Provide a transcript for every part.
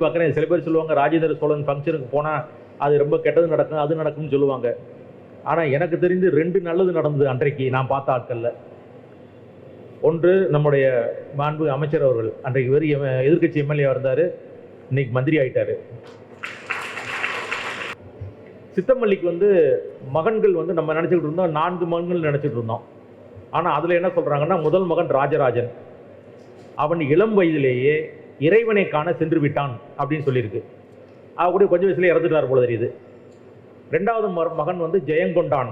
பார்க்குறேன். சில பேர் சொல்லுவாங்க ராஜேந்திர சோழன் ஃபங்க்ஷனுக்கு போனால் அது ரொம்ப கெட்டது நடக்கும் அது நடக்கும்னு சொல்லுவாங்க. ஆனால் எனக்கு தெரிந்து ரெண்டு நல்லது நடந்தது அன்றைக்கு நான் பார்த்த ஆட்களில். ஒன்று நம்முடைய மாண்பு அமைச்சர் அவர்கள். அன்றைக்கு வெறும் எம- எதிர்க்கட்சி எம்எல்ஏ இருந்தார். இன்னைக்கு மந்திரி ஆயிட்டாரு. சித்தமல்லிக்கு வந்து மகன்கள் வந்து நம்ம நினச்சிக்கிட்டு இருந்தோம் நான்கு மகன்கள் நினச்சிட்டு இருந்தோம். ஆனால் அதில் என்ன சொல்கிறாங்கன்னா முதல் மகன் ராஜராஜன். அவன் இளம் வயதிலேயே இறைவனை காண சென்று விட்டான் அப்படின்னு சொல்லியிருக்கு. அவ கூட கொஞ்சம் வயசுல இறந்துட்டார் போல தெரியுது. ரெண்டாவது மகன் வந்து ஜெயங்கொண்டான்.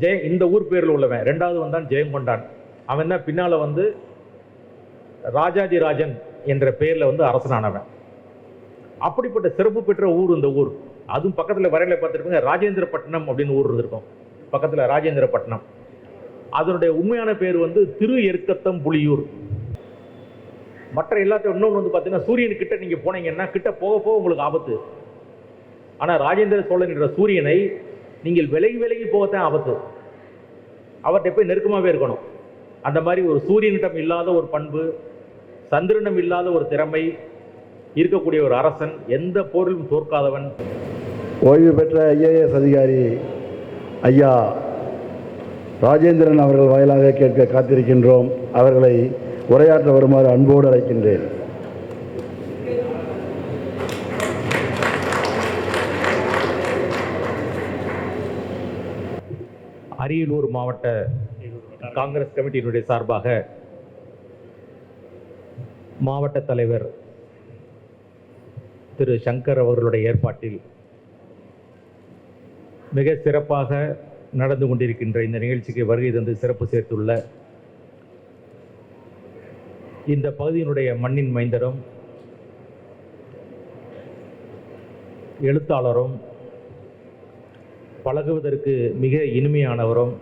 ஜெய இந்த ஊர் பேரில் உள்ளவன். ரெண்டாவது வந்தான் ஜெயங்கொண்டான். அவன் தான் பின்னால் வந்து ராஜாதிராஜன் என்ற பெயரில் வந்து அரசனானவன். அப்படிப்பட்ட சிறப்பு பெற்ற ஊர் இந்த ஊர். அதுவும் பக்கத்தில் வரையில பார்த்துருப்பீங்க ராஜேந்திரப்பட்டினம் அப்படின்னு ஊர் இருந்திருக்கும். பக்கத்தில் ராஜேந்திரப்பட்டினம் அதனுடைய உண்மையான பேர் வந்து திரு எருக்கத்தம் புலியூர். மற்ற எல்லாத்தையும் இன்னொன்று வந்து பார்த்தீங்கன்னா சூரியன் கிட்ட நீங்கள் போனீங்கன்னா கிட்ட போக போக உங்களுக்கு ஆபத்து. ஆனால் ராஜேந்திர சோழன் என்ற சூரியனை நீங்கள் விலகி விலகி போகத்தான் ஆபத்து. அவர்கிட்ட போய் நெருக்கமாகவே இருக்கணும். அந்த மாதிரி ஒரு சூரியனிடம் இல்லாத ஒரு பண்பு சந்திரனிடம் இல்லாத ஒரு திறமை இருக்கக்கூடிய ஒரு அரசன் எந்த போரிலும் தோற்காதவன். ஓய்வு பெற்ற ஐஏஎஸ் அதிகாரி ஐயா ராஜேந்திரன் அவர்கள் வாயிலாக கேட்க காத்திருக்கின்றோம். அவர்களை உரையாற்ற வருமாறு அன்போடு அழைக்கின்றேன். அரியலூர் மாவட்ட காங்கிரஸ் கமிட்டியினுடைய சார்பாக மாவட்ட தலைவர் திரு சங்கர் அவர்களுடைய ஏற்பாட்டில் மிக சிறப்பாக நடந்து கொண்டிருக்கின்ற இந்த நிகழ்ச்சிக்கு வருகை தந்து சிறப்பு சேர்த்துள்ள இந்த பகுதியினுடைய மண்ணின் மைந்தரும் எழுத்தாளரும் பழகுவதற்கு மிக இனிமையானவரும்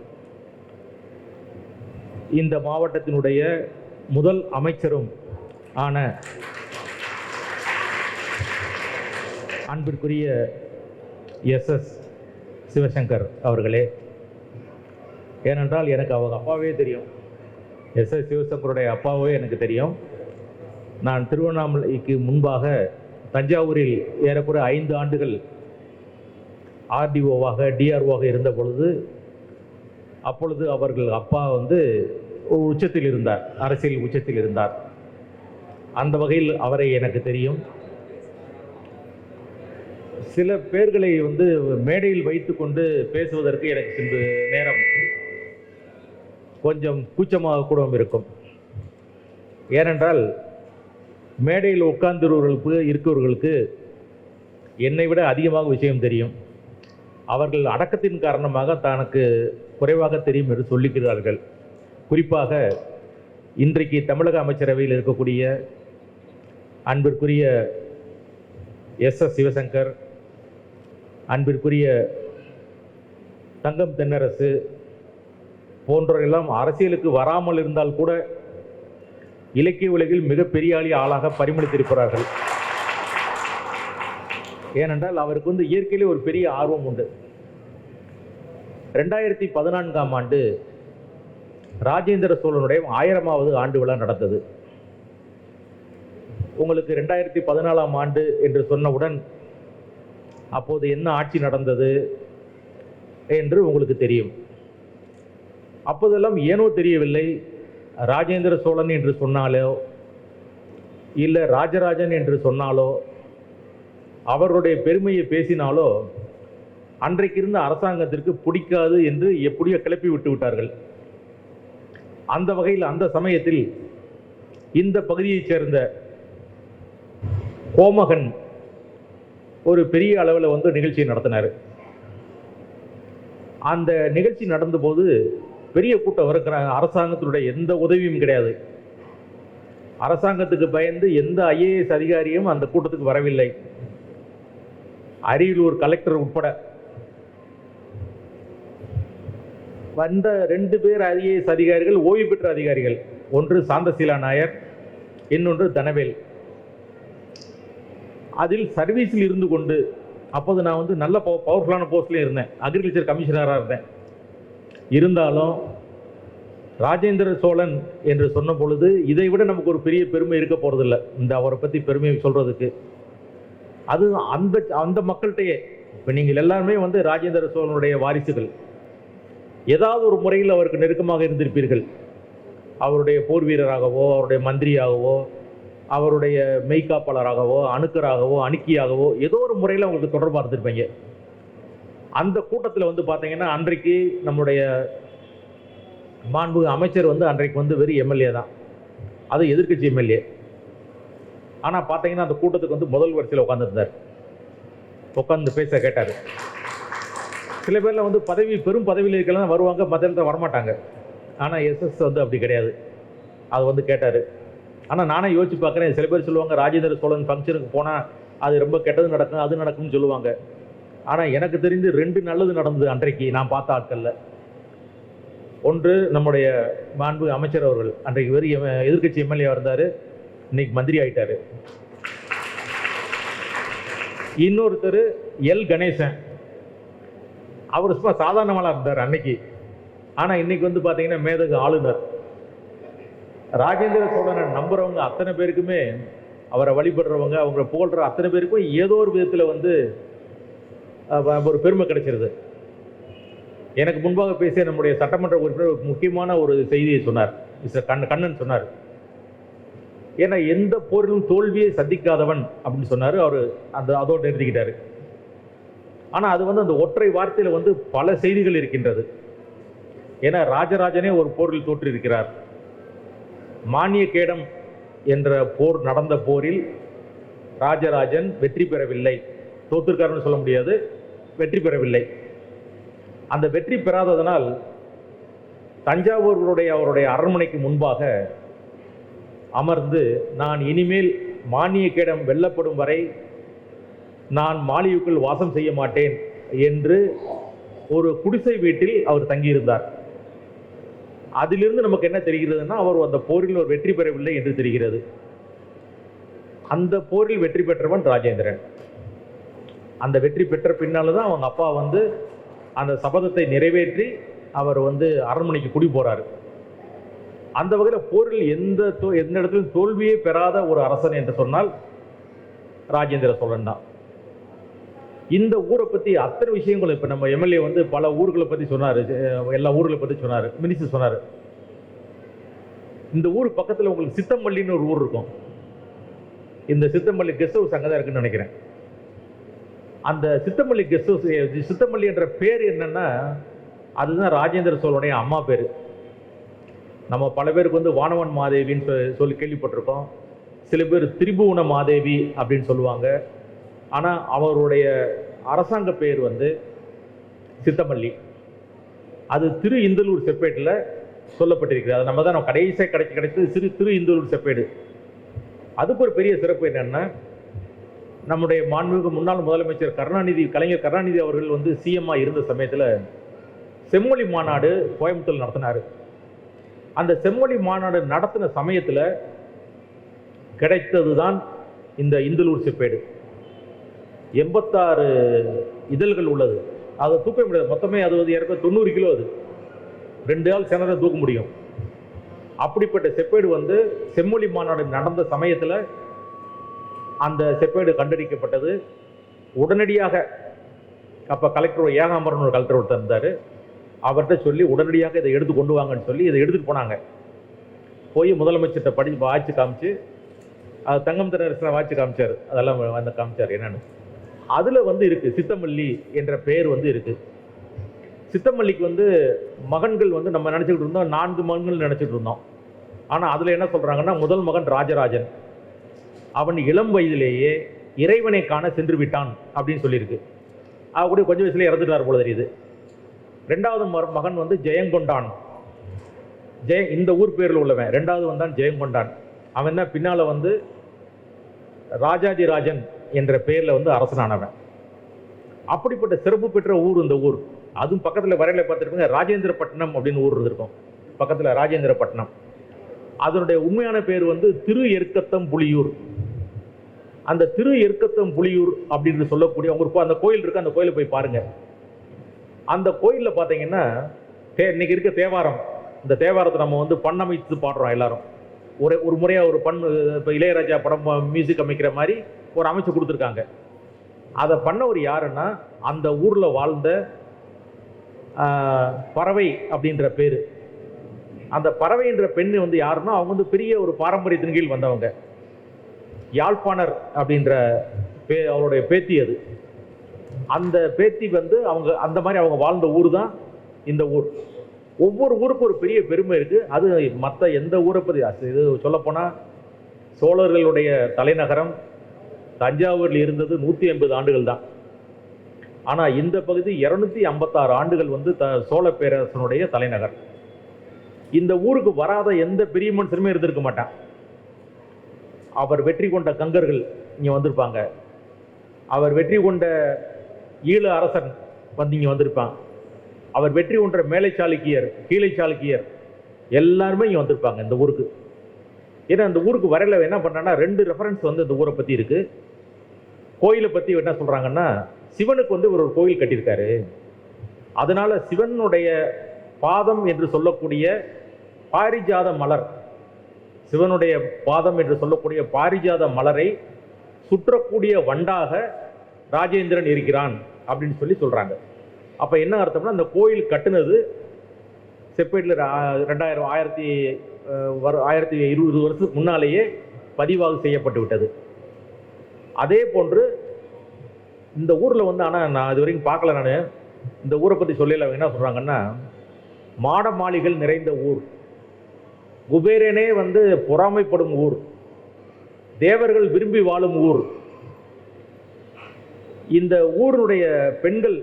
இந்த மாவட்டத்தினுடைய முதல் அமைச்சரும் ஆன அன்பிற்குரிய எஸ் எஸ் சிவசங்கர் அவர்களே. ஏனென்றால் எனக்கு அவங்க அப்பாவே தெரியும். எஸ் எஸ் சிவசங்கருடைய அப்பாவே எனக்கு தெரியும். நான் திருவண்ணாமலைக்கு முன்பாக தஞ்சாவூரில் ஏறக்குறைய ஐந்து ஆண்டுகள் ஆர்டிஓவாக டிஆர்ஓவாக இருந்த பொழுது அப்பொழுது அவர்கள் அப்பா வந்து ஒரு உச்சத்தில் இருந்தார் அரசியல் உச்சத்தில் இருந்தார். அந்த வகையில் அவரை எனக்கு தெரியும். சில பேர்களை வந்து மேடையில் வைத்துக்கொண்டு பேசுவதற்கு எனக்கு சிறிது நேரம் கொஞ்சம் கூச்சமாக கூட இருக்கும். ஏனென்றால் மேடையில் உட்கார்ந்துருவர்களுக்கு இருக்கிறவர்களுக்கு என்னை விட அதிகமாக விஷயம் தெரியும். அவர்கள் அடக்கத்தின் காரணமாக தனக்கு குறைவாக தெரியும் என்று சொல்லிக்கிறார்கள். குறிப்பாக இன்றைக்கு தமிழக அமைச்சரவையில் இருக்கக்கூடிய அன்பிற்குரிய எஸ் எஸ் சிவசங்கர் அன்பிற்குரிய தங்கம் தென்னரசு போன்றவரெல்லாம் அரசியலுக்கு வராமல் இருந்தால் கூட இலக்கிய உலகில் மிகப்பெரிய ஆளி ஆளாக பரிமளித்திருக்கிறார்கள். ஏனென்றால் அவருக்கு வந்து இயற்கையிலே ஒரு பெரிய ஆர்வம் உண்டு. ரெண்டாயிரத்தி பதினான்காம் ஆண்டு ராஜேந்திர சோழனுடைய ஆயிரமாவது ஆண்டு விழா நடந்தது. உங்களுக்கு ரெண்டாயிரத்தி பதினாலாம் ஆண்டு என்று சொன்னவுடன் அப்போது என்ன ஆட்சி நடந்தது என்று உங்களுக்கு தெரியும். அப்போதெல்லாம் ஏனோ தெரியவில்லை. ராஜேந்திர சோழன் என்று சொன்னாலோ இல்லை ராஜராஜன் என்று சொன்னாலோ அவருடைய பெருமையை பேசினாலோ அன்றைக்கு இருந்த அரசாங்கத்திற்கு பிடிக்காது என்று எப்படியோ கிளப்பி விட்டு விட்டார்கள். அந்த வகையில் அந்த சமயத்தில் இந்த பகுதியைச் சேர்ந்த கோமகன் ஒரு பெரிய அளவில் வந்து நிகழ்ச்சி நடத்தினார். அந்த நிகழ்ச்சி நடந்தபோது பெரிய கூட்டம் இருக்கிறாங்க அரசாங்கத்தினுடைய எந்த உதவியும் கிடையாது. அரசாங்கத்துக்கு பயந்து எந்த ஐஏஎஸ் அதிகாரியும் அந்த கூட்டத்துக்கு வரவில்லை. அரியலூர் கலெக்டர் உட்பட. வந்த ரெண்டு பேர் ஐஏஎஸ் அதிகாரிகள் ஓய்வு பெற்ற அதிகாரிகள். ஒன்று சாந்தசீலா நாயர் இன்னொன்று தனவேல். அதில் சர்வீஸில் இருந்து கொண்டு அப்போது நான் வந்து நல்ல பவர்ஃபுல்லான போஸ்ட்லேயும் இருந்தேன். அக்ரிகல்ச்சர் கமிஷனராக இருந்தேன். இருந்தாலும் ராஜேந்திர சோழன் என்று சொன்ன பொழுது இதை விட நமக்கு ஒரு பெரிய பெருமை இருக்க போகிறதில்ல இந்த அவரை பற்றி பெருமையை சொல்கிறதுக்கு அது அந்த அந்த மக்கள்கிட்டயே. இப்போ நீங்கள் எல்லாருமே வந்து ராஜேந்திர சோழனுடைய வாரிசுகள். ஏதாவது ஒரு முறையில் அவருக்கு நெருக்கமாக இருந்திருப்பீர்கள். அவருடைய போர் வீரராகவோ அவருடைய மந்திரியாகவோ அவருடைய மெய்காப்பாளராகவோ அணுக்கராகவோ அணுக்கியாகவோ ஏதோ ஒரு முறையில் அவங்களுக்கு தொடர்பாக இருந்திருப்பீங்க. அந்த கூட்டத்தில் வந்து பார்த்தீங்கன்னா அன்றைக்கு நம்முடைய மாண்பு அமைச்சர் வந்து அன்றைக்கு வந்து வெறும் எம்எல்ஏ தான். அது எதிர்க்கட்சி எம்எல்ஏ. ஆனால் பார்த்தீங்கன்னா அந்த கூட்டத்துக்கு வந்து முதல் வரிசையில் உட்காந்துருந்தார் உட்காந்து பேச கேட்டார். சில பேரில் வந்து பதவி பெரும் பதவியில் இருக்கலாம் வருவாங்க மற்ற இடத்துல வரமாட்டாங்க ஆனால் எஸ்எஸ் வந்து அப்படி கிடையாது. அது வந்து கேட்டார். ஆனால் நானே யோசிச்சு பார்க்குறேன் சில பேர் சொல்லுவாங்க ராஜேந்திர சோழன் ஃபங்க்ஷனுக்கு போனால் அது ரொம்ப கெட்டது நடக்கும் அது நடக்கும்னு சொல்லுவாங்க. ஆனால் எனக்கு தெரிந்து ரெண்டு நல்லது நடந்தது அன்றைக்கு நான் பார்த்த ஆட்களில். ஒன்று நம்முடைய மாண்பு அமைச்சர் அவர்கள். அன்றைக்கு வெறும் எதிர்கட்சி எம்எல்ஏ இருந்தார். இன்னைக்கு மந்திரி ஆயிட்டாரு. இன்னொருத்தர் எல். கணேசன். அவர் சும்மா சாதாரணமாக இருந்தார் அன்னைக்கு. ஆனால் இன்னைக்கு வந்து பார்த்தீங்கன்னா மேதகு ஆளுநர். ராஜேந்திர சோழனை நம்புறவங்க அத்தனை பேருக்குமே அவரை வழிபடுறவங்க அவங்களை புகழ்ற அத்தனை பேருக்கும் ஏதோ ஒரு விதத்தில் வந்து ஒரு பெருமை கிடைச்சிருது. எனக்கு முன்பாக பேசிய நம்முடைய சட்டமன்ற உறுப்பினர் ஒரு முக்கியமான ஒரு செய்தியை சொன்னார். மிஸ்டர் கண்ண கண்ணன் சொன்னார். ஏன்னா எந்த போரிலும் தோல்வியை சந்திக்காதவன் அப்படின்னு சொன்னார். அவர் அந்த அதோடு நிறுத்திக்கிட்டாரு. ஆனால் அது வந்து அந்த ஒற்றை வார்த்தையில் வந்து பல செய்திகள் இருக்கின்றது. ஏன்னா ராஜராஜனே ஒரு போரில் தோற்றிருக்கிறார். மானிய கேடம் என்ற போர் நடந்த போரில் ராஜராஜன் வெற்றி பெறவில்லை. தோற்றுருக்காருன்னு சொல்ல முடியாது. வெற்றி பெறவில்லை. அந்த வெற்றி பெறாததனால் தஞ்சாவூருடைய அவருடைய அரண்மனைக்கு முன்பாக அமர்ந்து நான் இனிமேல் மானிய கேடம் வெல்லப்படும் வரை நான் மாளிகைக்குள் வாசம் செய்ய மாட்டேன் என்று ஒரு குடிசை வீட்டில் அவர் தங்கியிருந்தார். அதிலிருந்து நமக்கு என்ன தெரிகிறதுனா அவர் அந்த போரில் ஒரு வெற்றி பெறவில்லை என்று தெரிகிறது. அந்த போரில் வெற்றி பெற்றவன் ராஜேந்திரன். அந்த வெற்றி பெற்ற பின்னால் தான் அவங்க அப்பா வந்து அந்த சபதத்தை நிறைவேற்றி அவர் வந்து அரண்மனைக்கு குடி போகிறாரு அந்த வகையில் போரில் எந்த தோ- எந்த இடத்திலும் தோல்வியே பெறாத ஒரு அரசன் என்று சொன்னால் ராஜேந்திர சோழன் தான். இந்த ஊரை பற்றி அத்தனை விஷயங்கள் இப்போ நம்ம எம்எல்ஏ வந்து பல ஊர்களை பற்றி சொன்னார். எல்லா ஊர்களை பற்றி சொன்னார். மினிஸ்டர் சொன்னார். இந்த ஊர் பக்கத்தில் உங்களுக்கு சித்தம்பள்ளின்னு ஒரு ஊர் இருக்கும். இந்த சித்தம்பள்ளி கெஸ்ட் ஹவுஸ் அங்கே தான் இருக்குன்னு நினைக்கிறேன். அந்த சித்தமல்லி கெஸ்ட் ஹவுஸ் என்ற பேர் என்னன்னா அதுதான் ராஜேந்திர சோழனுடைய அம்மா பேர். நம்ம பல பேருக்கு வந்து வானவன் மாதேவின்னு சொல்லி கேள்விப்பட்டிருக்கோம். சில பேர் திரிபுவன மாதேவி அப்படின்னு சொல்லுவாங்க. ஆனால் அவருடைய அரசாங்க பேர் வந்து சித்தமல்லி. அது திரு இந்தலூர் செப்பேட்டில் சொல்லப்பட்டிருக்கிறது. அது நம்ம தான் நம்ம கடைசியாக கிடைச்சி கிடைச்சது சிறு திரு இந்தலூர் செப்பேடு. அதுக்கு ஒரு பெரிய சிறப்பு என்னென்னா நம்முடைய மாண்புமிகு முன்னாள் முதலமைச்சர் கருணாநிதி கலைஞர் கருணாநிதி அவர்கள் வந்து சிஎம்மாக இருந்த சமயத்தில் செம்மொழி மாநாடு கோயம்புத்தூர் நடத்தினார். அந்த செம்மொழி மாநாடு நடத்தின சமயத்தில் கிடைத்தது தான் இந்த இந்தலூர் செப்பேடு. எண்பத்தாறு இதழ்கள் உள்ளது. அதை தூக்க முடியாது. மொத்தமே அது வந்து இறக்க தொண்ணூறு கிலோ அது. ரெண்டு ஆள் சேனரை தூக்க முடியும். அப்படிப்பட்ட செப்பேடு வந்து செம்மொழி மாநாடு நடந்த சமயத்தில் அந்த செப்பேடு கண்டறிக்கப்பட்டது. உடனடியாக அப்போ கலெக்டர் ஏகாம்பரன் ஒரு கலெக்டர் ஒருத்தர் இருந்தார். அவர்கிட்ட சொல்லி உடனடியாக இதை எடுத்து கொண்டு வாங்கன்னு சொல்லி இதை எடுத்துகிட்டு போனாங்க. போய் முதலமைச்சர்கிட்ட படி வாய்ச்சி காமிச்சு அது தங்கம் தினரசனை வாய்ச்சி காமிச்சார். அதெல்லாம் வந்து காமிச்சார் என்னென்னு. அதில் வந்து இருக்குது சித்தமல்லி என்ற பெயர் வந்து இருக்குது சித்தமல்லிக்கு வந்து மகன்கள் வந்து நம்ம நினச்சிக்கிட்டு இருந்தோம் நான்கு மகன்கள் நினச்சிட்டு இருந்தோம். ஆனால் அதில் என்ன சொல்கிறாங்கன்னா முதல் மகன் ராஜராஜன். அவன் இளம் வயதிலேயே இறைவனை காண சென்று விட்டான் அப்படின்னு சொல்லியிருக்கு. அவ கூட கொஞ்சம் வயசுல இறந்துட்டார் போல தெரியுது. ரெண்டாவது மகன் வந்து ஜெயங்கொண்டான். ஜெய இந்த ஊர் பேரில் உள்ளவன். ரெண்டாவது வந்தான் ஜெயங்கொண்டான். அவன் தான் பின்னால் வந்து ராஜாஜி ராஜன் என்ற பெயரில் வந்து அரசனானவன். அப்படிப்பட்ட சிறப்பு பெற்ற ஊர் இந்த ஊர். அதுவும் பக்கத்தில் வரையில பார்த்துருப்பீங்க ராஜேந்திரப்பட்டினம் அப்படின்னு ஊர் இருந்திருக்கும். பக்கத்தில் ராஜேந்திரப்பட்டினம் அதனுடைய உண்மையான பேர் வந்து திரு எருக்கத்தம் புலியூர் அந்த திரு எருக்கத்தம் புலியூர் அப்படின்னு சொல்லக்கூடிய உங்களுக்கு அந்த கோயில் இருக்கு அந்த கோயிலை போய் பாருங்க. அந்த கோயிலில் பார்த்தீங்கன்னா தே இன்னைக்கு இருக்க தேவாரம். இந்த தேவாரத்தை நம்ம வந்து பண்ணமைத்து பாடுறோம் எல்லாரும். ஒரு ஒரு முறையாக ஒரு பண் இப்போ இளையராஜா படம் மியூசிக் அமைக்கிற மாதிரி ஒரு அமைச்சு கொடுத்துருக்காங்க. அதை பண்ணவர் யாருன்னா அந்த ஊரில் வாழ்ந்த பறவை அப்படின்ற பேர். அந்த பறவைன்ற பெண் வந்து யாருன்னா அவங்க வந்து பெரிய ஒரு பாரம்பரியத்தின் கீழ் வந்தவங்க. யாழ்ப்பாணர் அப்படின்ற பே அவருடைய பேத்தி அது. அந்த பேத்தி வந்து அவங்க அந்த மாதிரி அவங்க வாழ்ந்த ஊர் தான் இந்த ஊர். ஒவ்வொரு ஊருக்கும் ஒரு பெரிய பெருமை இருக்குது அது மற்ற எந்த ஊரை பற்றி இது சொல்லப்போனால் சோழர்களுடைய தலைநகரம் தஞ்சாவூரில் இருந்தது நூற்றி ஐம்பது ஆண்டுகள் தான். ஆனால் இந்த பகுதி இரநூத்தி ஐம்பத்தாறு ஆண்டுகள் வந்து த சோழ பேரரசனுடைய தலைநகர். இந்த ஊருக்கு வராத எந்த பெரிய மனுஷனுமே இருந்திருக்க மாட்டான். அவர் வெற்றி கொண்ட கங்கர்கள் இங்கே வந்திருப்பாங்க. அவர் வெற்றி கொண்ட ஈழ அரசன் வந்து இங்கே வந்திருப்பான். அவர் வெற்றி கொண்ட மேலை சாளுக்கியர் கீழை சாளுக்கியர் எல்லாருமே இங்கே வந்திருப்பாங்க இந்த ஊருக்கு. ஏன்னா இந்த ஊருக்கு வரையில என்ன பண்ணான்னா ரெண்டு ரெஃபரன்ஸ் வந்து இந்த ஊரை பற்றி இருக்குது கோயிலை பற்றி என்ன சொல்கிறாங்கன்னா சிவனுக்கு வந்து இவர் ஒரு கோயில் கட்டியிருக்காரு. அதனால் சிவனுடைய பாதம் என்று சொல்லக்கூடிய பாரிஜாத மலர் சிவனுடைய பாதம் என்று சொல்லக்கூடிய பாரிஜாத மலரை சுற்றக்கூடிய வண்டாக ராஜேந்திரன் இருக்கிறான் அப்படின்னு சொல்லி சொல்கிறாங்க அப்போ என்ன அர்த்தம்னா அந்த கோயில் கட்டுனது செப்பேட்டில் ரெண்டாயிரம் ஆயிரத்தி வரு ஆயிரத்தி இருபது வருஷத்துக்கு முன்னாலேயே பதிவாக செய்யப்பட்டு விட்டது. அதே போன்று இந்த ஊரில் வந்து ஆனால் நான் இது வரைக்கும் பார்க்கல நான். இந்த ஊரை பற்றி சொல்லல அவங்க என்ன சொல்கிறாங்கன்னா மாட மாளிகள் நிறைந்த ஊர். குபேரனே வந்து பொறாமைப்படும் ஊர். தேவர்கள் விரும்பி வாழும் ஊர். இந்த ஊருடைய பெண்கள்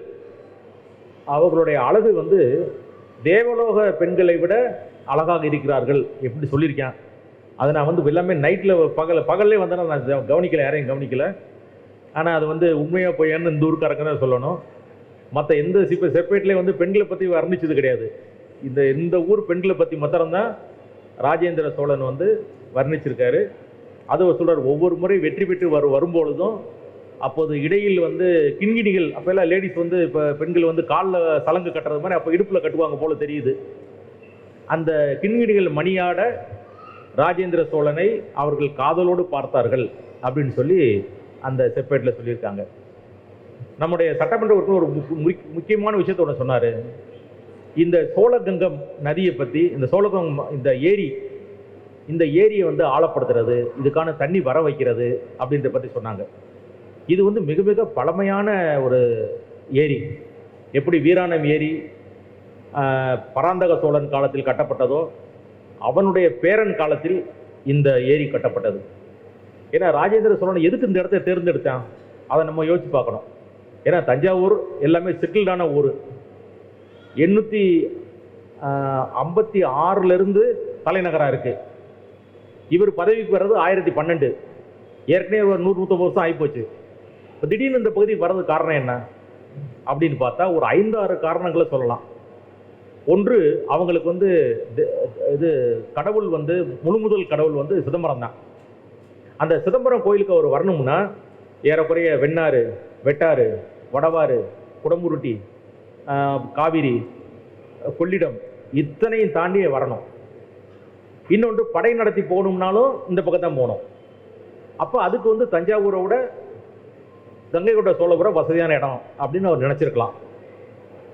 அவர்களுடைய அழகு வந்து தேவலோக பெண்களை விட அழகாக இருக்கிறார்கள் எப்படி சொல்லியிருக்கேன். அதை நான் வந்து எல்லாமே நைட்டில் பகல் பகல்லே வந்தேன்னா நான் கவனிக்கலை யாரையும் கவனிக்கல. ஆனால் அது வந்து உண்மையாக போயான்னு இந்த ஊருக்காரங்க தான் சொல்லணும். மற்ற எந்த இப்போ செப்பரேட்லேயும் வந்து பெண்களை பற்றி வர்ணிச்சது கிடையாது. இந்த இந்த ஊர் பெண்களை பற்றி மாத்திரம்தான் ராஜேந்திர சோழன் வந்து வர்ணிச்சிருக்காரு. அது சொல்கிறார் ஒவ்வொரு முறை வெற்றி பெற்று வரு வரும்பொழுதும் அப்போது இடையில் வந்து கிண்கிணிகள் அப்போ எல்லாம் லேடிஸ் வந்து இப்போ பெண்கள் வந்து காலில் சலங்கு கட்டுறது மாதிரி அப்போ இடுப்பில் கட்டுவாங்க போல் தெரியுது. அந்த கிண்கிணிகள் மணியாட ராஜேந்திர சோழனை அவர்கள் காதலோடு பார்த்தார்கள் அப்படின்னு சொல்லி அந்த செப்பேட்டில் சொல்லியிருக்காங்க. நம்முடைய சட்டமன்ற உறுப்பினர் ஒரு முக்கியமான விஷயத்த ஒன்று சொன்னார். இந்த சோழகங்கம் நதியை பற்றி இந்த சோழகங்கம் இந்த ஏரி இந்த ஏரியை வந்து ஆழப்படுத்துறது இதுக்கான தண்ணி வர வைக்கிறது அப்படின்றத பற்றி சொன்னாங்க. இது வந்து மிக மிக பழமையான ஒரு ஏரி. எப்படி வீராணம் ஏரி பராந்தக சோழன் காலத்தில் கட்டப்பட்டதோ அவனுடைய பேரன் காலத்தில் இந்த ஏரி கட்டப்பட்டது. ஏன்னா ராஜேந்திர சோழன் எதுக்கு இந்த இடத்த தேர்ந்தெடுத்தான்? அதை நம்ம யோசிச்சு பார்க்கணும். ஏன்னா தஞ்சாவூர் எல்லாமே செட்டில்டான ஊர். எண்ணூற்றி ஐம்பத்தி ஆறுலேருந்து தலைநகராக இருக்குது இவர் பதவிக்கு வர்றது ஆயிரத்தி பன்னெண்டு. ஏற்கனவே ஒரு நூறு நூற்றம்பது வருஷம் ஆகிப்போச்சு இப்போ திடீர்னு இந்த பகுதிக்கு வர்றது காரணம் என்ன? அப்படின்னு பார்த்தா ஒரு ஐந்தாறு காரணங்களை சொல்லலாம். ஒன்று அவங்களுக்கு வந்து இது கடவுள் வந்து முழுமுதல் கடவுள் வந்து சிதம்பரம் தான். அந்த சிதம்பரம் கோயிலுக்கு அவர் வரணும்னா ஏறக்குறைய வெண்ணாறு வெட்டாறு வடவாறு குடமுருட்டி காவிரி கொள்ளிடம் இத்தனையும் தாண்டி வரணும். இன்னொன்று படை நடத்தி போகணும்னாலும் இந்த பக்கம் தான் போகணும். அப்போ அதுக்கு வந்து தஞ்சாவூரை விட கங்கை கொண்ட சோழபுரம் வசதியான இடம் அப்படின்னு அவர் நினச்சிருக்கலாம்.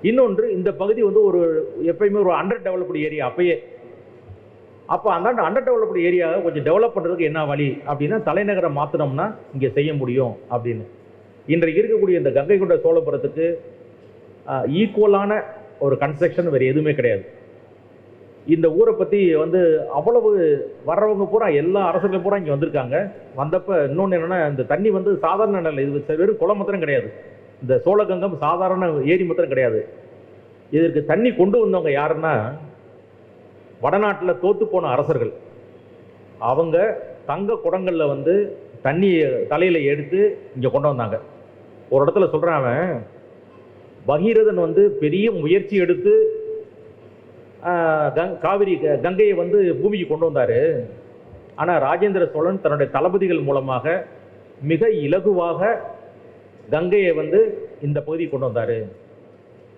இன்னொன்று இந்த பகுதி வந்து ஒரு எப்பயுமே ஒரு அண்டர் டெவலப்டு ஏரியா அப்பயே. அப்போ அந்த அண்டர் டெவலப்டு ஏரியாவை கொஞ்சம் டெவலப் பண்ணுறதுக்கு என்ன வழி அப்படின்னா தலைநகரை மாற்றினோம்னா இங்கே செய்ய முடியும் அப்படின்னு. இன்றைக்கு இருக்கக்கூடிய இந்த கங்கை கொண்ட சோழபுரத்துக்கு ஈக்குவலான ஒரு கன்ஸ்ட்ரக்ஷன் வேறு எதுவுமே கிடையாது. இந்த ஊரை பற்றி வந்து அவ்வளவு வர்றவங்க பூரா எல்லா அரசர்களும் பூரா இங்கே வந்திருக்காங்க. வந்தப்போ இன்னொன்று என்னென்னா இந்த தண்ணி வந்து சாதாரண நிலை இது வெறும் குளம் மாத்திரம் கிடையாது. இந்த சோழகங்கம் சாதாரண ஏரி மாத்திரம் கிடையாது. இதற்கு தண்ணி கொண்டு வந்தவங்க யாருன்னா வடநாட்டில் தோத்து போன அரசர்கள். அவங்க தங்க குடங்களில் வந்து தண்ணியை தலையில் எடுத்து இங்கே கொண்டு வந்தாங்க. ஒரு இடத்துல சொல்கிறான் அவன் பகீரதன் வந்து பெரிய முயற்சி எடுத்து கங் காவிரி க- கங்கையை வந்து பூமிக்கு கொண்டு வந்தார். ஆனால் ராஜேந்திர சோழன் தன்னுடைய தளபதிகள் மூலமாக மிக இலகுவாக கங்கையை வந்து இந்த பகுதிக்கு கொண்டு வந்தார்.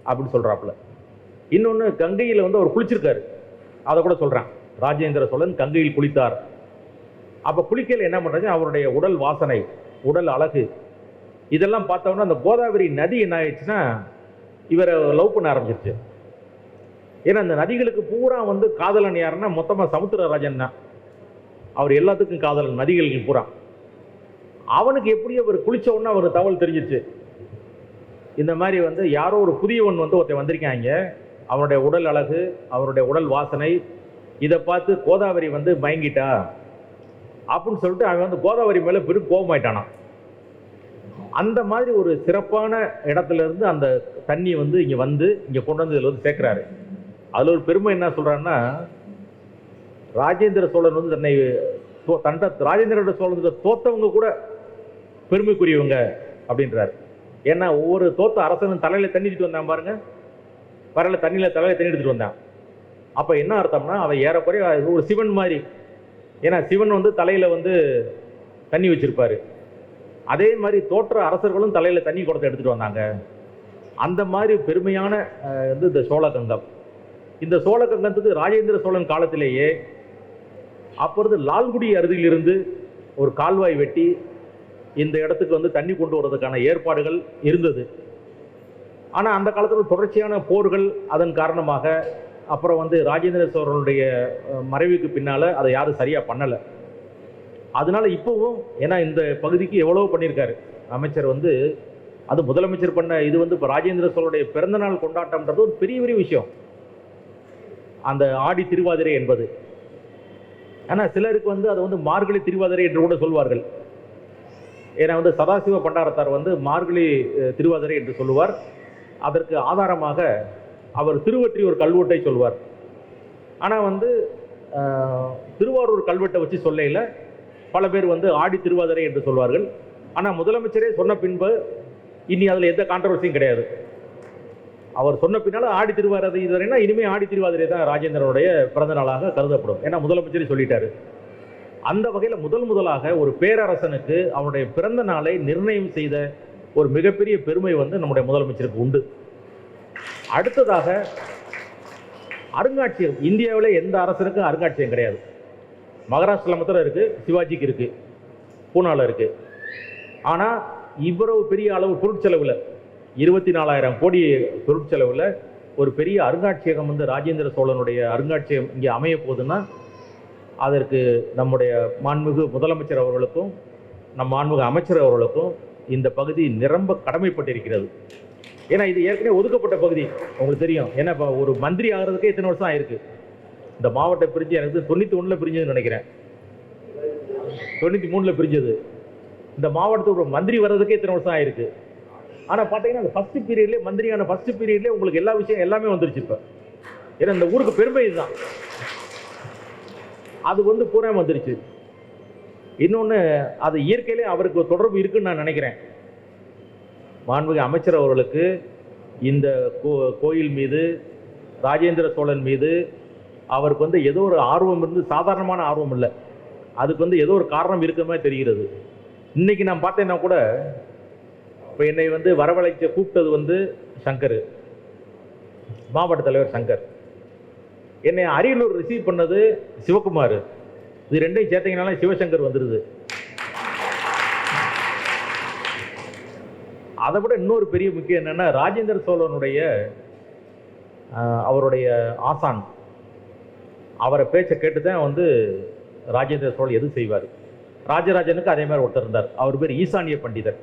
அப்படின்னு சொல்கிறாப்புல இன்னொன்று கங்கையில் வந்து அவர் குளிச்சிருக்காரு. அதை கூட சொல்கிறேன் ராஜேந்திர சோழன் கங்கையில் குளித்தார். அப்போ குளிக்கையில் என்ன பண்ணுறாங்க அவருடைய உடல் வாசனை உடல் அழகு இதெல்லாம் பார்த்தோம்னா அந்த கோதாவரி நதி என்ன ஆயிடுச்சுன்னா இவரை லவ் பண்ண ஆரம்பிச்சிருச்சு. ஏன்னா அந்த நதிகளுக்கு பூரா வந்து காதலன் யாருன்னா மொத்தமாக சமுத்திரராஜன் தான். அவர் எல்லாத்துக்கும் காதலன் நதிகளுக்கு பூரா. அவனுக்கு எப்படி அவர் குளிச்ச உடனே அவர் தகவல் தெரிஞ்சிச்சு? இந்த மாதிரி வந்து யாரோ ஒரு புதியவன் வந்து ஒருத்தன் வந்திருக்காங்க. அவனுடைய உடல் அழகு அவருடைய உடல் வாசனை இதை பார்த்து கோதாவரி வந்து மயங்கிட்டா. அப்படின்னு சொல்லிட்டு அவன் வந்து கோதாவரி மேலே பெரும் கோபமாயிட்டானான் அந்த மாதிரி ஒரு சிறப்பான இடத்துல இருந்து அந்த தண்ணி வந்து இங்கே வந்து இங்கே கொண்டு வந்து இதில் வந்து சேர்க்குறாரு. அதில் ஒரு பெருமை என்ன சொல்கிறான்னா ராஜேந்திர சோழன் வந்து தன்னை தோ- தண்ட ராஜேந்திர சோழன் தோத்தவங்க கூட பெருமைக்குரியவங்க அப்படின்றாரு. ஏன்னா ஒவ்வொரு தோத்த அரசனும் தலையில் தண்ணி வந்தான் பாருங்க. வரல தண்ணியில் தலையில் தண்ணி எடுத்துட்டு வந்தான். அப்போ என்ன அர்த்தம்னா அவன் ஏறக்குறைய ஒரு சிவன் மாதிரி. ஏன்னா சிவன் வந்து தலையில் வந்து தண்ணி வச்சுருப்பாரு. அதே மாதிரி தோற்ற அரசர்களும் தலையில் தண்ணி குடத்தை எடுத்துகிட்டு வந்தாங்க. அந்த மாதிரி பெருமையான வந்து இந்த சோழகங்கம். இந்த சோழகங்கத்துக்கு ராஜேந்திர சோழன் காலத்திலேயே அப்பொழுது லால்குடி அருகிலிருந்து ஒரு கால்வாய் வெட்டி இந்த இடத்துக்கு வந்து தண்ணி கொண்டு வர்றதுக்கான ஏற்பாடுகள் இருந்தது. ஆனால் அந்த காலத்தில் தொடர்ச்சியான போர்கள் அதன் காரணமாக அப்புறம் வந்து ராஜேந்திர சோழனுடைய மறைவுக்கு பின்னால் அதை யாரும் சரியாக பண்ணலை. அதனால இப்போவும் ஏன்னா இந்த பகுதிக்கு எவ்வளோ பண்ணியிருக்காரு. அமைச்சர் வந்து அது முதலமைச்சர் பண்ண இது வந்து இப்போ ராஜேந்திர சோழனுடைய பிறந்தநாள் கொண்டாட்டம்ன்றது ஒரு பெரிய பெரிய விஷயம். அந்த ஆடி திருவாதிரை என்பது. ஆனால் சிலருக்கு வந்து அதை வந்து மார்கழி திருவாதிரை என்று கூட சொல்வார்கள். ஏன்னா வந்து சதாசிவ பண்டாரத்தார் வந்து மார்கழி திருவாதிரை என்று சொல்லுவார். அதற்கு ஆதாரமாக அவர் திருவற்றி ஒரு கல்வெட்டை சொல்வார். ஆனால் வந்து திருவாரூர் கல்வெட்டை வச்சு சொல்லையில் பல பேர் வந்து ஆடி திருவாதிரை என்று சொல்வார்கள். ஆனால் முதலமைச்சரே சொன்ன பின்பு இனி அதில் எந்த கான்ட்ரவர்சியும் கிடையாது. அவர் சொன்ன பின்னால் ஆடி திருவாதிரை இதுவரைனா இனிமேல் ஆடி திருவாதிரை தான் ராஜேந்திரனுடைய பிறந்த நாளாக கருதப்படும். ஏன்னா முதலமைச்சரே சொல்லிட்டாரு. அந்த வகையில் முதல் முதலாக ஒரு பேரரசனுக்கு அவனுடைய பிறந்த நாளை நிர்ணயம் செய்த ஒரு மிகப்பெரிய பெருமை வந்து நம்முடைய முதலமைச்சருக்கு உண்டு. அடுத்ததாக அருங்காட்சியகம். இந்தியாவில் எந்த அரசனுக்கும் அருங்காட்சியகம் கிடையாது. மகாராஷ்டிரில் மாத்திரம் இருக்குது சிவாஜிக்கு இருக்குது பூனால இருக்குது ஆனால் இவ்வளவு பெரிய அளவு பொருட்செலவில் இருபத்தி நாலாயிரம் கோடி பொருட்செலவில் ஒரு பெரிய அருங்காட்சியகம் வந்து ராஜேந்திர சோழனுடைய அருங்காட்சியகம் இங்கே அமைய போகுதுன்னா அதற்கு நம்முடைய மாண்புமிகு முதலமைச்சர் அவர்களுக்கும் நம் மாண்புமிகு அமைச்சர் அவர்களுக்கும் இந்த பகுதி நிரம்ப கடமைப்பட்டிருக்கிறது. ஏன்னா இது ஏற்கனவே ஒதுக்கப்பட்ட பகுதி உங்களுக்கு தெரியும். ஏன்னா இப்போ ஒரு மந்திரி ஆகிறதுக்கே இத்தனை வருஷம் ஆயிருக்கு. இந்த மாவட்டம் பிரிஞ்சு எனக்கு தொண்ணூற்றி ஒன்றில் பிரிஞ்சதுன்னு நினைக்கிறேன். தொண்ணூற்றி மூணில் பிரிஞ்சது. இந்த மாவட்டத்துக்கு மந்திரி வர்றதுக்கே இத்தனை வருஷம் ஆயிருக்கு. ஆனால் பார்த்தீங்கன்னா அந்த ஃபஸ்ட்டு பீரியட்லேயே மந்திரியான ஃபஸ்ட்டு பீரியட்லேயே உங்களுக்கு எல்லா விஷயம் எல்லாமே வந்துருச்சு இப்போ. ஏன்னா இந்த ஊருக்கு பெருமை இதுதான். அது வந்து பூரா வந்துருச்சு. இன்னொன்று அது இயற்கையிலே அவருக்கு தொடர்பு இருக்குன்னு நான் நினைக்கிறேன். மாண்புமிகு அமைச்சர் அவர்களுக்கு இந்த கோ கோயில் மீது ராஜேந்திர சோழன் மீது அவருக்கு வந்து ஏதோ ஒரு ஆர்வம் இருந்து சாதாரணமான ஆர்வம் இல்லை. அதுக்கு வந்து ஏதோ ஒரு காரணம் இருக்கிற மாதிரி தெரிகிறது. இன்றைக்கி நான் பார்த்தேன்னா கூட இப்போ என்னை வந்து வரவழைச்ச கூப்பிட்டது வந்து சங்கர். மாவட்ட தலைவர் சங்கர். என்னை அரியலூர் ரிசீவ் பண்ணது சிவகுமார். இது ரெண்டையும் சேர்த்தீங்கனால சிவசங்கர் வந்துடுது அதை விட இன்னொரு பெரிய முக்கியம் என்னென்னா ராஜேந்திர சோழனுடைய அவருடைய ஆசான். அவரை பேச்சை கேட்டு தான் வந்து ராஜேந்திர சோழன் எது செய்வார்? ராஜராஜனுக்கு அதே மாதிரி ஒருத்தர் இருந்தார். அவர் பேர் ஈசானிய பண்டிதர்.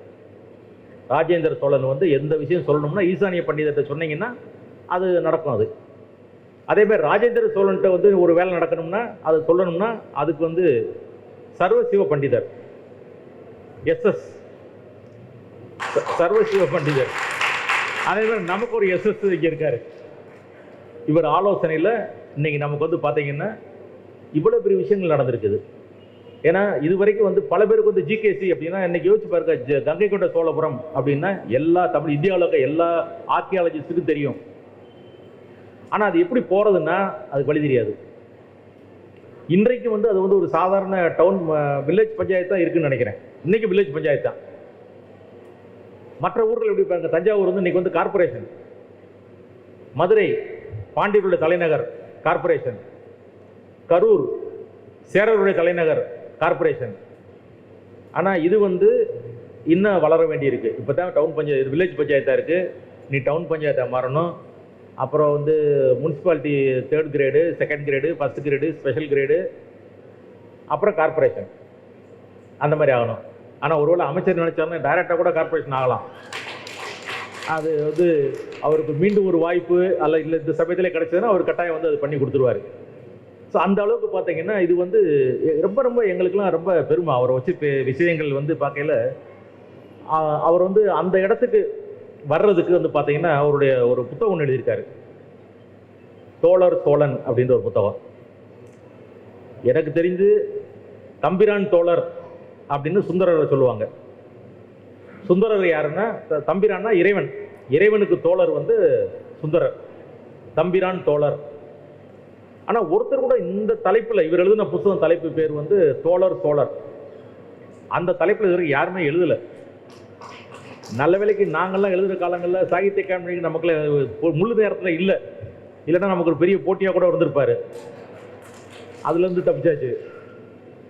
ராஜேந்திர சோழன் வந்து எந்த விஷயம் சொல்லணும்னா ஈசானிய பண்டிதர்கிட்ட சொன்னீங்கன்னா அது நடக்கும் அது. அதே மாதிரி ராஜேந்திர சோழன்ட்ட வந்து ஒரு வேலை நடக்கணும்னா அது சொல்லணும்னா அதுக்கு வந்து சர்வசிவ பண்டிதர். எஸ்எஸ் சர்வசிவ பண்டிதர். அதே மாதிரி நமக்கு ஒரு எஸ்எஸ் இங்கே இருக்காரு. இவர் ஆலோசனையில் இன்றைக்கி நமக்கு வந்து பார்த்தீங்கன்னா இவ்வளோ பெரிய விஷயங்கள் நடந்திருக்குது. ஏன்னா இது வரைக்கும் வந்து பல பேருக்கு வந்து ஜிகேசி அப்படின்னா இன்னைக்கு யோசிச்சு பாருங்க ஜ- கங்கை கொண்ட சோழபுரம் அப்படின்னா எல்லா தமிழ் இந்தியாவில் இருக்க எல்லா ஆர்கியாலஜிஸ்ட்டுக்கும் தெரியும். ஆனால் அது எப்படி போகிறதுன்னா அது வழி தெரியாது. இன்றைக்கு வந்து அது வந்து ஒரு சாதாரண டவுன் வில்லேஜ் பஞ்சாயத்து தான் இருக்குன்னு நினைக்கிறேன். இன்றைக்கி வில்லேஜ் பஞ்சாயத்து. தான் மற்ற ஊர்கள் எப்படி பாருங்க தஞ்சாவூர் வந்து இன்றைக்கி வந்து கார்ப்பரேஷன் மதுரை பாண்டியர்களுடைய தலைநகர். கார்ப்பரேஷன். கரூர் சேரருடைய தலைநகர் கார்ப்பரேஷன். ஆனால் இது வந்து இன்னும் வளர வேண்டியிருக்கு. இப்போ தான் டவுன் பஞ்சாயத்து வில்லேஜ் பஞ்சாயத்தாக இருக்குது நீ டவுன் பஞ்சாயத்தாக மாறணும். அப்புறம் வந்து municipality third grade second grade first grade special grade அப்புறம் கார்ப்பரேஷன். அந்த மாதிரி ஆகணும். ஆனால் ஒருவேளை அமைச்சர் நினைச்சாருன்னா டைரெக்டாக கூட கார்ப்பரேஷன் ஆகலாம். அது வந்து அவருக்கு மீண்டும் ஒரு வாய்ப்பு அல்ல இல்லை இந்த சமயத்திலே கிடைச்சதுன்னா அவர் கட்டாயம் வந்து அது பண்ணி கொடுத்துருவாரு. ஸோ அந்த அளவுக்கு பார்த்தீங்கன்னா இது வந்து ரொம்ப ரொம்ப எங்களுக்கெல்லாம் ரொம்ப பெருமை. அவரை வச்சு பே- விஷயங்கள் வந்து பார்க்கையில அவர் வந்து அந்த இடத்துக்கு வர்றதுக்கு வந்து பார்த்தீங்கன்னா அவருடைய ஒரு புத்தகம் ஒன்று எழுதியிருக்காரு. தோழர் சோழன் அப்படின்ற ஒரு புத்தகம். எனக்கு தெரிஞ்சு தம்பிரான் தோழர் அப்படின்னு சுந்தரரை சொல்லுவாங்க. சுந்தரர் யாருன்னா தம்பிரான்னா இறைவன். இறைவனுக்கு தோழர் வந்து சுந்தரர் தம்பிரான் தோழர். ஆனால் ஒருத்தர் கூட இந்த தலைப்பில் இவர் எழுதின புத்தகம் தலைப்பு பேர் வந்து தோழர் தோழர். அந்த தலைப்பில் இதுவரைக்கும் யாருமே எழுதலை. நல்ல வேலைக்கு நாங்கள்லாம் எழுதுகிற காலங்களில் சாகித்ய அகாடமிக்கு நமக்குள்ள முழு நேரத்தில் இல்லை. இல்லைன்னா நமக்கு ஒரு பெரிய போட்டியாக கூட வந்திருப்பார் அதுலேருந்து தப்பிச்சாச்சு.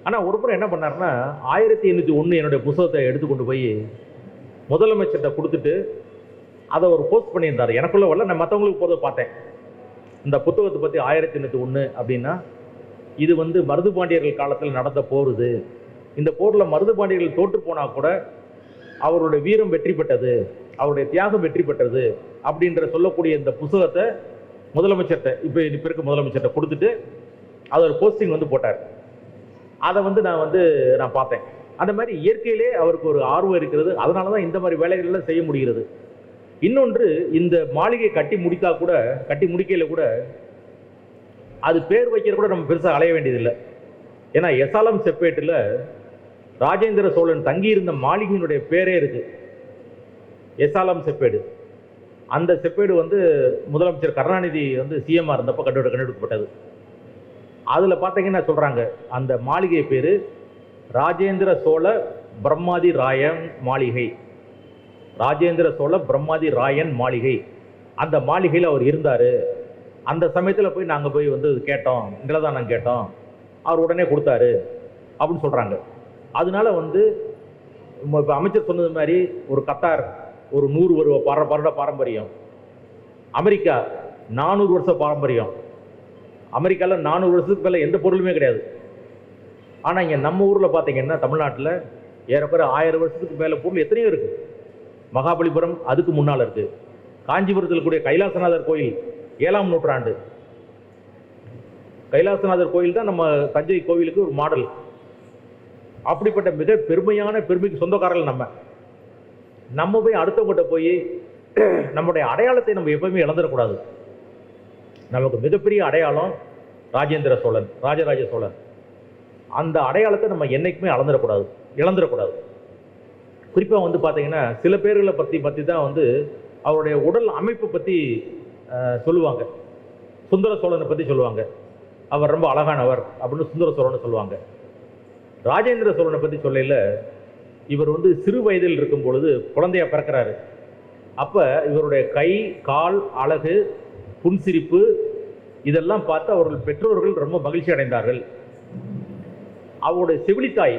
ஆனால் ஒரு புறம் என்ன பண்ணார்னா ஆயிரத்தி எண்ணூற்றி ஒன்று என்னுடைய புத்தகத்தை எடுத்துக்கொண்டு போய் முதலமைச்சர்கிட்ட கொடுத்துட்டு அதை ஒரு போஸ்ட் பண்ணியிருந்தார். எனக்குள்ள வரல நான் மற்றவங்களுக்கு போதை பார்த்தேன். இந்த புத்தகத்தை பற்றி ஆயிரத்தி எண்ணூற்றி ஒன்று அப்படின்னா இது வந்து மருது பாண்டியர்கள் காலத்தில் நடந்த போர் இது இந்த போரில் மருது பாண்டியர்கள் தோற்று போனால் கூட அவருடைய வீரம் வெற்றி பெற்றது அவருடைய தியாகம் வெற்றி பெற்றது அப்படின்ற சொல்லக்கூடிய இந்த புத்தகத்தை முதலமைச்சர்கிட்ட இப்போ இப்போ இருக்க முதலமைச்சர்கிட்ட கொடுத்துட்டு அதை ஒரு போஸ்டிங் வந்து போட்டார். அதை வந்து நான் வந்து நான் பார்த்தேன். அந்த மாதிரி இயற்கையிலே அவருக்கு ஒரு ஆர்வம் இருக்கிறது. அதனால தான் இந்த மாதிரி வேலைகள்லாம் செய்ய முடிகிறது. இன்னொன்று இந்த மாளிகை கட்டி முடித்தா கூட கட்டி முடிக்கையில் கூட அது பேர் வைக்கிற கூட நம்ம பெருசாக அலைய வேண்டியதில்லை. ஏன்னா எசாலம் செப்பேட்டில் ராஜேந்திர சோழன் தங்கியிருந்த மாளிகையினுடைய பேரே இருக்கு. எசாலம் செப்பேடு. அந்த செப்பேடு வந்து முதலமைச்சர் கருணாநிதி வந்து சிஎம்ஆ இருந்தப்போ கண்டு கண்டுபிடிக்கப்பட்டது. அதில் பார்த்தீங்கன்னா சொல்கிறாங்க அந்த மாளிகை பேர் ராஜேந்திர சோழ பிரம்மாதி ராயன் மாளிகை. ராஜேந்திர சோழ பிரம்மாதி ராயன் மாளிகை. அந்த மாளிகையில் அவர் இருந்தார். அந்த சமயத்தில் போய் நாங்கள் போய் வந்து கேட்டோம். நிலதானம் கேட்டோம். அவர் உடனே கொடுத்தாரு. அப்படின்னு சொல்கிறாங்க அதனால வந்து இப்போ அமைச்சர் சொன்னது மாதிரி ஒரு கத்தார் ஒரு நூறு வருவ பர வருட பாரம்பரியம். அமெரிக்கா நானூறு வருஷ பாரம்பரியம். அமெரிக்காவில் நானூறு வருஷத்துக்கு மேலே எந்த பொருளுமே கிடையாது. ஆனால் இங்கே நம்ம ஊரில் பார்த்தீங்கன்னா தமிழ்நாட்டில் ஏறக்குறைய ஆயிரம் வருஷத்துக்கு மேலே பொருள் எத்தனையோ இருக்குது மகாபலிபுரம் அதுக்கு முன்னால் இருக்குது காஞ்சிபுரத்தில் கூடிய கைலாசநாதர் கோயில் ஏழாம் நூற்றாண்டு. கைலாசநாதர் கோயில் தான் நம்ம தஞ்சை கோவிலுக்கு ஒரு மாடல். அப்படிப்பட்ட மிக பெருமையான பெருமைக்கு சொந்தக்காரர்கள் நம்ம. நம்ம போய் அடுத்தவங்கிட்ட போய் நம்முடைய அடையாளத்தை நம்ம எப்பவுமே இழந்துடக்கூடாது. நமக்கு மிகப்பெரிய அடையாளம் ராஜேந்திர சோழன் ராஜராஜ சோழன். அந்த அடையாளத்தை நம்ம என்னைக்குமே அளந்துடக்கூடாது இழந்துடக்கூடாது. குறிப்பாக வந்து பார்த்தீங்கன்னா சில பேர்களை பற்றி பற்றி தான் வந்து அவருடைய உடல் அமைப்பை பற்றி சொல்லுவாங்க. சுந்தர சோழனை பற்றி சொல்லுவாங்க. அவர் ரொம்ப அழகானவர் அப்படின்னு சுந்தர சோழனை சொல்லுவாங்க. ராஜேந்திர சோழனை பற்றி சொல்லையில் இவர் வந்து சிறு வயதில் இருக்கும் பொழுது குழந்தையாக பிறக்கிறாரு. அப்போ இவருடைய கை கால் அழகு புன்சிரிப்பு இதெல்லாம் பார்த்து அவர்கள் பெற்றோர்கள் ரொம்ப மகிழ்ச்சி அடைந்தார்கள். அவருடைய செவிலித்தாய்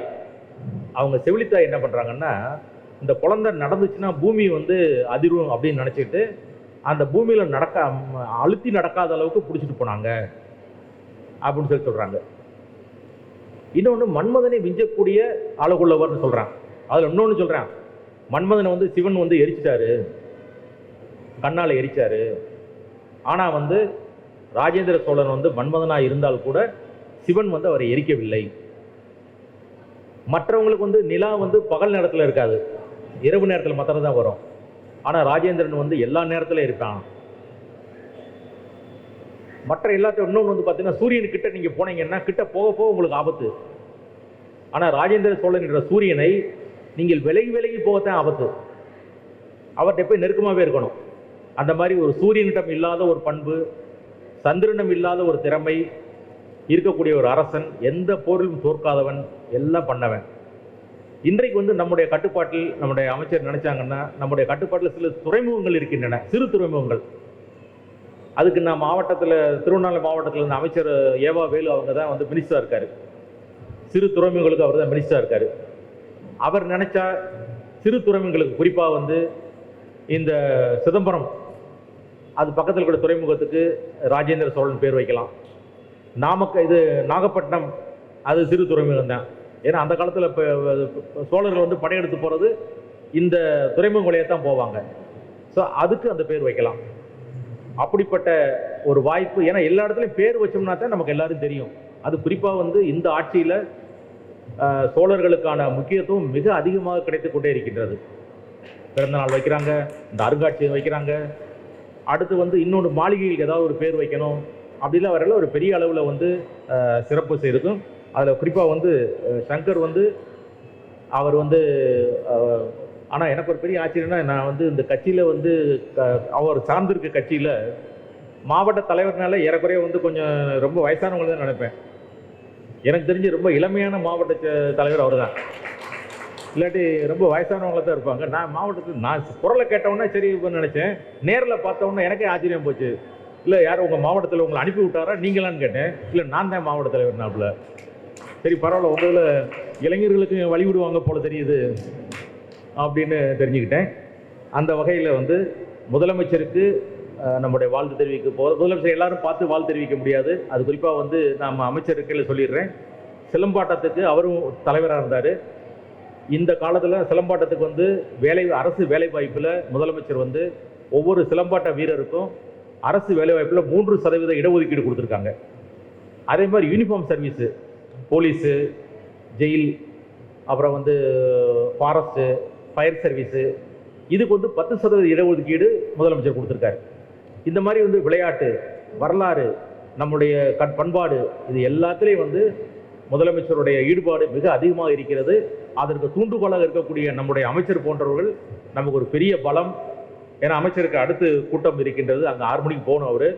அவங்க செவிலித்தாய் என்ன பண்ணுறாங்கன்னா இந்த குழந்தை நடந்துச்சுன்னா பூமி வந்து அதிரும் அப்படின்னு நினச்சிக்கிட்டு அந்த பூமியில் நடக்க அழுத்தி நடக்காத அளவுக்கு பிடிச்சிட்டு போனாங்க அப்படின்னு சொல்லி சொல்கிறாங்க இன்னொன்று மன்மதனை விஞ்சக்கூடிய அழகுள்ளவர்னு சொல்கிறான் அதில் இன்னொன்று சொல்கிறேன் மன்மதனை வந்து சிவன் வந்து எரிச்சிட்டாரு. கண்ணால் எரிச்சாரு. ஆனால் வந்து ராஜேந்திர சோழன் வந்து மன்மதனாக இருந்தால் கூட சிவன் வந்து அவரை எரிக்கவில்லை. மற்றவங்களுக்கு வந்து நிலா வந்து பகல் நேரத்தில் இருக்காது. இரவு நேரத்தில் மாத்திரம் தான் வரும். ஆனால் ராஜேந்திரன் வந்து எல்லா நேரத்திலும் இருப்பான் மற்ற எல்லாத்தையும் இன்னொன்று வந்து பார்த்தீங்கன்னா சூரியன் கிட்ட நீங்கள் போனீங்கன்னா கிட்ட போக போக உங்களுக்கு ஆபத்து. ஆனால் ராஜேந்திர சோழன் என்ற சூரியனை நீங்கள் விலகி விலகி போகத்தான் ஆபத்து. அவர்கிட்ட போய் நெருக்கமாகவே இருக்கணும். அந்த மாதிரி ஒரு சூரியனிடம் இல்லாத ஒரு பண்பு சந்திரனிடம் இல்லாத ஒரு திறமை இருக்கக்கூடிய ஒரு அரசன் எந்த போரிலும் தோற்காதவன் எல்லாம் பண்ணவன். இன்றைக்கு வந்து நம்முடைய கட்டுப்பாட்டில் நம்முடைய அமைச்சர் நினைச்சாங்கன்னா நம்முடைய கட்டுப்பாட்டில் சில துறைமுகங்கள் இருக்கின்றன சிறு துறைமுகங்கள். அதுக்கு நான் மாவட்டத்தில் திருவண்ணாமலை மாவட்டத்தில் இருந்த அமைச்சர் ஏவா வேலு அவங்க தான் வந்து மினிஸ்டராக இருக்கார். சிறு துறைமுகங்களுக்கு அவர் தான் மினிஸ்டராக இருக்கார். அவர் நினச்சா சிறு துறைமுகங்களுக்கு குறிப்பாக வந்து இந்த சிதம்பரம் அது பக்கத்தில் இருக்கிற துறைமுகத்துக்கு ராஜேந்திர சோழன் பேர் வைக்கலாம். நாமக்க இது நாகப்பட்டினம் அது சிறு துறைமுகம் தான் ஏன்னா அந்த காலத்தில் இப்போ சோழர்கள் வந்து படையெடுத்து போகிறது இந்த துறைமுக வழியாக தான் போவாங்க. ஸோ அதுக்கு அந்த பேர் வைக்கலாம். அப்படிப்பட்ட ஒரு வாய்ப்பு ஏன்னா எல்லா இடத்துலையும் பேர் வச்சோம்னா தான் நமக்கு எல்லாரும் தெரியும். அது குறிப்பாக வந்து இந்த ஆட்சியில் சோழர்களுக்கான முக்கியத்துவம் மிக அதிகமாக கிடைத்து கொண்டே இருக்கின்றது. பிறந்த நாள் வைக்கிறாங்க இந்த அருங்காட்சியகம் வைக்கிறாங்க. அடுத்து வந்து இன்னொன்று மாளிகைகளுக்கு ஏதாவது ஒரு பேர் வைக்கணும். அப்படிலாம் வரல ஒரு பெரிய அளவில் வந்து சிறப்பு செய்திருக்கும் அதில் குறிப்பாக வந்து சங்கர் வந்து அவர் வந்து ஆனால் எனக்கு ஒரு பெரிய ஆச்சரியம்னா நான் வந்து இந்த கட்சியில் வந்து க- அவர் சார்ந்திருக்க கட்சியில் மாவட்ட தலைவர்னால ஏறக்குறைய வந்து கொஞ்சம் ரொம்ப வயசானவங்க தான் நினைப்பேன். எனக்கு தெரிஞ்சு ரொம்ப இளமையான மாவட்ட தலைவர் அவர் தான் இல்லாட்டி ரொம்ப வயசானவங்கள தான் இருப்பாங்க. நான் மாவட்டத்தில் நான் குரலை கேட்டவுடனே சரி நினச்சேன். நேரில் பார்த்தவொன்னே எனக்கே ஆச்சரியம் போச்சு. இல்லை யார் உங்கள் மாவட்டத்தில் உங்களை அனுப்பி விட்டாரா? நீங்களான்னு கேட்டேன். இல்லை நான் தான் மாவட்ட தலைவர் நாப்பில் சரி பரவாயில்ல உங்களில் இளைஞர்களுக்கு வழி விடுவாங்க போல தெரியுது அப்படின்னு தெரிஞ்சுக்கிட்டேன். அந்த வகையில் வந்து முதலமைச்சருக்கு நம்முடைய வாழ்த்து தெரிவிக்க போ முதலமைச்சர் எல்லாரும் பார்த்து வாழ்த்து தெரிவிக்க முடியாது. அது குறிப்பாக வந்து நாம் அமைச்சர் இருக்கையில் சொல்லிடுறேன். சிலம்பாட்டத்துக்கு அவரும் தலைவராக இருந்தார். இந்த காலத்தில் சிலம்பாட்டத்துக்கு வந்து வேலை அரசு வேலைவாய்ப்பில் முதலமைச்சர் வந்து ஒவ்வொரு சிலம்பாட்ட வீரருக்கும் அரசு வேலைவாய்ப்பில் மூன்று சதவீத இடஒதுக்கீடு கொடுத்துருக்காங்க. அதே மாதிரி யூனிஃபார்ம் சர்வீஸு போலீஸு ஜெயில் அப்புறம் வந்து ஃபாரஸ்ட்டு ஃபயர் சர்வீஸு இதுக்கு வந்து பத்து சதவீத இடஒதுக்கீடு முதலமைச்சர் கொடுத்துருக்காரு. இந்த மாதிரி வந்து விளையாட்டு வரலாறு நம்முடைய கண் பண்பாடு இது எல்லாத்துலேயும் வந்து முதலமைச்சருடைய ஈடுபாடு மிக அதிகமாக இருக்கிறது. அதற்கு தூண்டுகோலாக இருக்கக்கூடிய நம்முடைய அமைச்சர் போன்றவர்கள் நமக்கு ஒரு பெரிய பலம். ஏன்னா அமைச்சருக்கு அடுத்து கூட்டம் இருக்கின்றது. அங்கே ஆறு மணிக்கு போகணும் அவர்.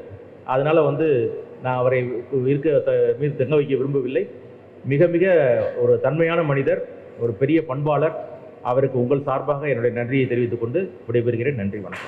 அதனால் வந்து நான் அவரை இருக்க த மீது தங்க வைக்க விரும்பவில்லை. மிக மிக ஒரு தன்மையான மனிதர் ஒரு பெரிய பண்பாளர். அவருக்கு உங்கள் சார்பாக என்னுடைய நன்றியை தெரிவித்துக் கொண்டு விடைபெறுகிறேன். நன்றி வணக்கம்.